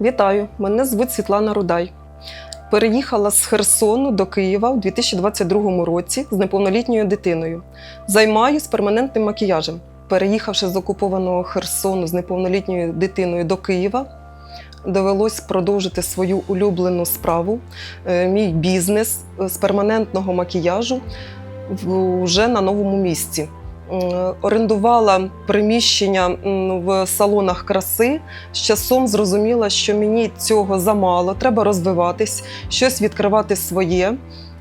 Вітаю! Мене звуть Світлана Рудай. Переїхала з Херсону до Києва у 2022 році з неповнолітньою дитиною. Займаюсь перманентним макіяжем. Переїхавши з окупованого Херсону з неповнолітньою дитиною до Києва, довелось продовжити свою улюблену справу, е, мій бізнес е, з перманентного макіяжу вже на новому місці. Орендувала приміщення в салонах краси. З часом зрозуміла, що мені цього замало, треба розвиватись, щось відкривати своє.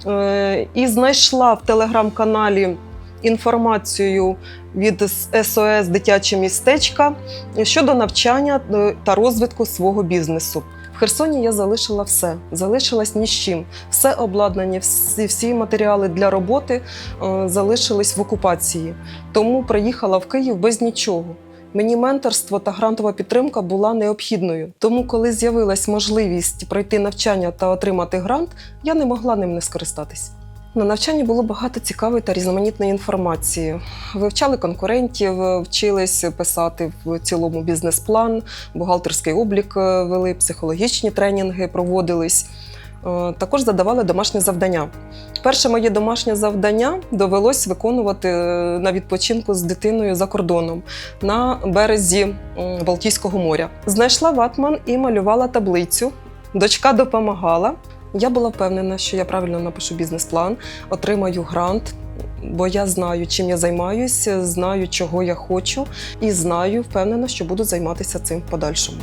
Е, І знайшла в телеграм-каналі інформацію від СОС Дитяче містечка щодо навчання е, та розвитку свого бізнесу. Херсоні я залишила все, залишилась ні з чим. Все обладнання, всі, всі матеріали для роботи е, залишились в окупації. Тому приїхала в Київ без нічого. Мені менторство та грантова підтримка була необхідною. Тому, коли з'явилась можливість пройти навчання та отримати грант, я не могла ним не скористатись. На навчанні було багато цікавої та різноманітної інформації. Вивчали конкурентів, вчились писати в цілому бізнес-план, бухгалтерський облік е, вели, психологічні тренінги проводились. Е, Також задавали домашні завдання. Перше моє домашнє завдання довелось виконувати е, на відпочинку з дитиною за кордоном на березі Балтійського моря. Знайшла ватман і малювала таблицю. Дочка допомагала. Я була впевнена, що я правильно напишу бізнес-план, отримаю грант, бо я знаю, чим я займаюся, знаю, чого я хочу, і знаю, впевнена, що буду займатися цим в подальшому.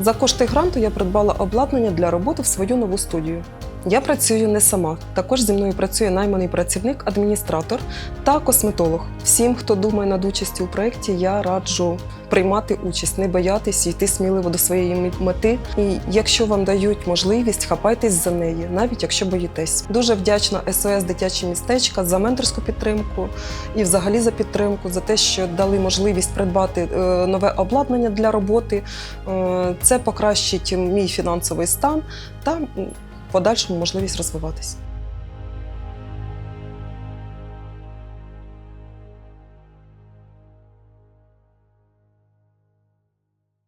За кошти гранту я придбала обладнання для роботи в свою нову студію. Я працюю не сама. Також зі мною працює найманий працівник, адміністратор та косметолог. Всім, хто думає над участю у проєкті, я раджу приймати участь, не боятись, йти сміливо до своєї мети. І якщо вам дають можливість, хапайтесь за неї, навіть якщо боїтесь. Дуже вдячна СОС Дитячі містечка за менторську підтримку і взагалі за підтримку, за те, що дали можливість придбати е, нове обладнання для роботи. Е, Це покращить мій фінансовий стан та подальшому можливість розвиватись.